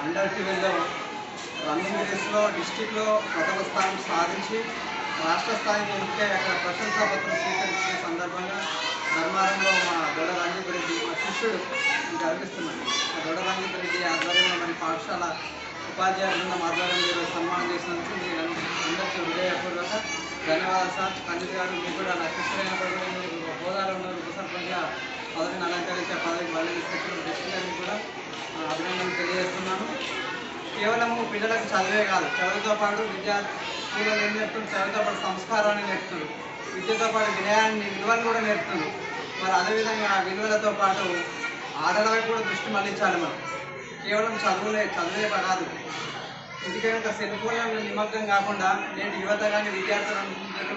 అండర్కి ట్వెల్వ్లో running రేస్లో డిస్టిక్లో ప్రథమ స్థానం సాధించి రాష్ట్ర స్థాయిలో ఉంటే అక్కడ ప్రశంసాపత్రం స్వీకరించిన సందర్భంగా ధర్మారంలో మా దొడ రంజిత్ మా శిష్యుడు మీకు అర్పిస్తున్నాను మా దొడ రంజిత్ ఆధ్వర్యంలో మరి పాఠశాల ఉపాధ్యాయ బృందం ఆధ్వర్యంలో ఈరోజు సన్మానం చేసినందుకు మీరు అందరికీ హృదయపూర్వక ధన్యవాదాలు సార్. పండిత్ గారు మీరు కూడా నా శిష్యుడైనప్పటికీ మీరు హోదాలో ఉన్నారు ఉపసర్పంగా పదవిని అలంకరించే పదవికి మళ్ళీ కూడా అభినందనలు తెలియజేస్తున్నాను. కేవలము పిల్లలకు చదివే కాదు చదువుతో పాటు విద్యార్థులు ఏం నేర్పుతుంది చదువుతో పాటు సంస్కారాన్ని నేర్పుతుంది విద్యతో పాటు వినయాన్ని విలువలు కూడా నేర్పుతుంది మరి అదేవిధంగా ఆ విలువలతో పాటు ఆటల వైపు కూడా దృష్టి మళ్ళించాలి మనం. కేవలం చదువులే చదువులే పడాదు ఇంటికి కనుక సెల్ నిమగ్నం కాకుండా నేటి యువత కానీ విద్యార్థులందరూ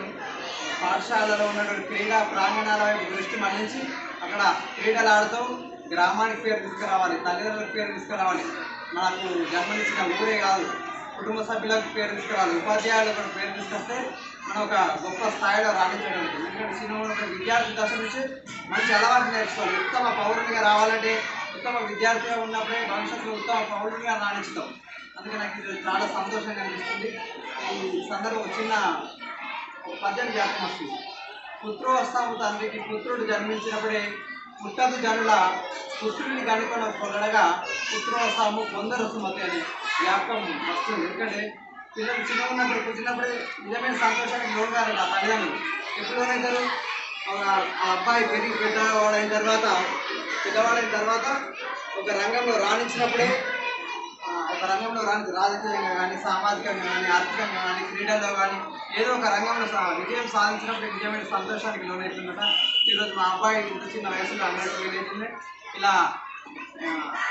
పాఠశాలలో ఉన్నటువంటి క్రీడా ప్రాంగణాల వైపు దృష్టి మళ్ళించి అక్కడ క్రీడలు ఆడుతూ గ్రామానికి పేరు తీసుకురావాలి తల్లిదండ్రులకు పేరు తీసుకురావాలి. మనకు జన్మనిచ్చిన ఊరే కాదు కుటుంబ సభ్యులకు పేరు తీసుకురావాలి. ఉపాధ్యాయులకు కూడా పేరు తీసుకొస్తే మనం ఒక గొప్ప స్థాయిలో రాణించగలుగుతాం ఎందుకంటే చిన్న విద్యార్థి దశ నుంచి మంచి అలవాటు నేర్చుకోవాలి. ఉత్తమ పౌరునిగా రావాలంటే ఉత్తమ విద్యార్థిగా ఉన్నప్పుడే భవిష్యత్తులో ఉత్తమ పౌరునిగా రాణిస్తాం అందుకే నాకు ఇది చాలా సంతోషంగా అనిపిస్తుంది. ఈ సందర్భం చిన్న పద్యం జ్ఞాపకం వస్తుంది. పుత్రోత్సవం తండ్రికి పుత్రుడు జన్మించినప్పుడే పుట్టదు జనుల పుత్రుడిని కనుకొని పొగడగా పుత్రోత్సవము కొందరు సుమతి అని జ్ఞాపకం వస్తుంది ఎందుకంటే పిల్లలు చిన్న ఉన్నప్పుడు పుట్టినప్పుడు నిజమైన సంతోషానికి లోగారు ఆ తల్లిదండ్రులు. ఎప్పుడు అవుతారు ఆ అబ్బాయి పెరిగి పెద్దవాడైన తర్వాత పెద్దవాడైన తర్వాత ఒక రంగంలో రాణించినప్పుడే ఒక రంగంలో కానీ రాజకీయంగా కానీ సామాజికంగా కానీ ఆర్థికంగా కానీ క్రీడల్లో కానీ ఏదో ఒక రంగంలో సా- విజయం సాధించినప్పుడు నిజమైన సంతోషానికి లోనవుతుందట. ఈరోజు మా అబ్బాయి ఇంత చిన్న వయసులో అన్నట్టు వీలైతుంది ఇలా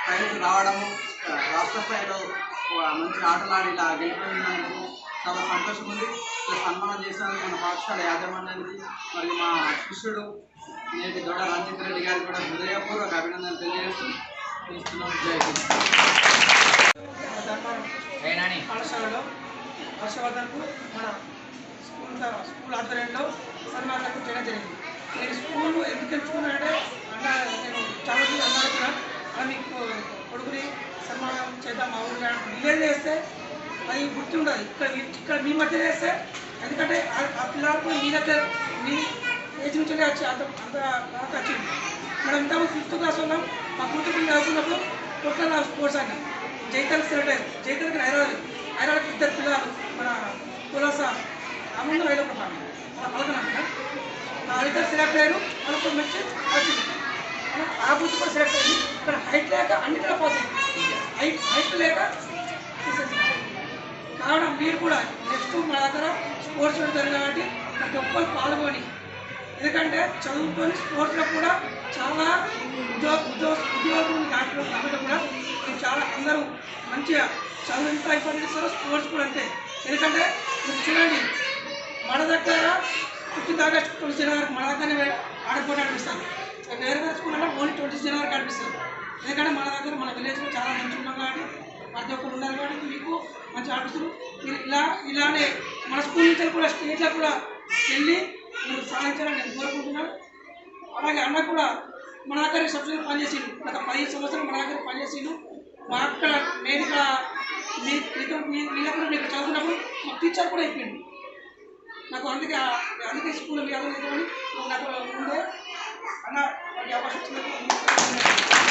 ప్రైజ్ రావడము రాష్ట్ర స్థాయిలో మంచి ఆటలాడి ఇలా గెలిపోయినందుకు చాలా సంతోషం ఉంది. ఇలా సన్మానం చేసినందుకు మన పాఠశాల యాజమాన్యానికి మరియు మా శిష్యుడు నేటి దొడ రంజిత్ రెడ్డి గారికి కూడా హృదయపూర్వక అభినందనలు తెలియజేస్తూ పాఠశాలలో హర్షవర్ధన్కు మన స్కూల్ స్కూల్ ఆధ్వర్యంలో సన్మానం చేయడం జరిగింది. నేను స్కూల్ ఎందుకు ఎంచుకున్నానంటే అన్న నేను చాలా అన్నారు అలా మీకు కొడుకుని సన్మానం చేద్దాం మా ఊళ్ళో విలేజ్ చేస్తే అది గుర్తు ఉండదు ఇక్కడ ఇక్కడ మీ మధ్య చేస్తే ఎందుకంటే ఆ- పిల్లలకు మీ దగ్గర మీ ఏజ్ నుంచి వచ్చి అంత అంత వచ్చింది. మనం ఇంతకుముందు ఫిఫ్త్ క్లాస్ ఉన్నాం మా కూతురు చదువుకున్నప్పుడు టోటల్ స్పోర్ట్స్ అన్నాం జైతల్ సెలెక్ట్ అయ్యారు. జైతలకు హైదరాబాద్. హైదరాబాద్ ఇద్దరు పిల్లలు మన కులాస అమ్మ రైలు ప్రధానం మన పలకన ఇద్దరు సెలెక్ట్ అయ్యారు. వాళ్ళకు మంచి వచ్చింది ఆ బుద్ధి కూడా సెలెక్ట్ అయ్యింది ఇక్కడ హైట్ లేక అన్నిటిలో పోతుంది హైట్ హైట్ లేక కావడం మీరు కూడా నెక్స్ట్ మా దగ్గర స్పోర్ట్స్ పెడతారు కాబట్టి ప్రతి ఒక్కరు పాల్గొని ఎందుకంటే చదువుకొని స్పోర్ట్స్లో కూడా చాలా ఉద్యోగ ఉద్యోగ ఉద్యోగం దాంట్లో కాబట్టి కూడా మీరు చాలా అందరూ మంచిగా చదువు ఎంత ఇబ్బంది ఇస్తారో స్పోర్ట్స్ కూడా అంతే. ఎందుకంటే మీరు చూడండి మన దగ్గర ఫిఫ్టీన్త్ ఆగస్ట్ ట్వంటీ జనవరికి మన దగ్గరనే ఆడపోటీ అనిపిస్తారు వేరే వేరే స్కూల్లో ఓన్లీ ట్వంటీ జనవరికి అనిపిస్తారు ఎందుకంటే మన దగ్గర మన విలేజ్లో చాలా మంచి ఉన్నాం కాబట్టి ప్రతి ఒక్కరు ఉన్నారు కాబట్టి మీకు మంచి ఆడిస్తారు మీరు ఇలా ఇలానే మన స్కూల్ నుంచి కూడా స్టేట్లో కూడా వెళ్ళి మీరు సాధించాలని నేను కోరుకుంటున్నాను. అలాగే అన్న కూడా మన దగ్గర సబ్సిడీ పనిచేసిండు గత పదిహేను సంవత్సరాలు మన దగ్గర పనిచేసిండు మా అక్కడ నేను ఇక్కడ మీ మీతో మీ మీతో మీకు చదువుకున్నప్పుడు మా టీచర్ కూడా అయిపోయింది నాకు అందుకే అందుకే స్కూల్ మీ అందరూ నాకు ఉండే అన్న అవకాశం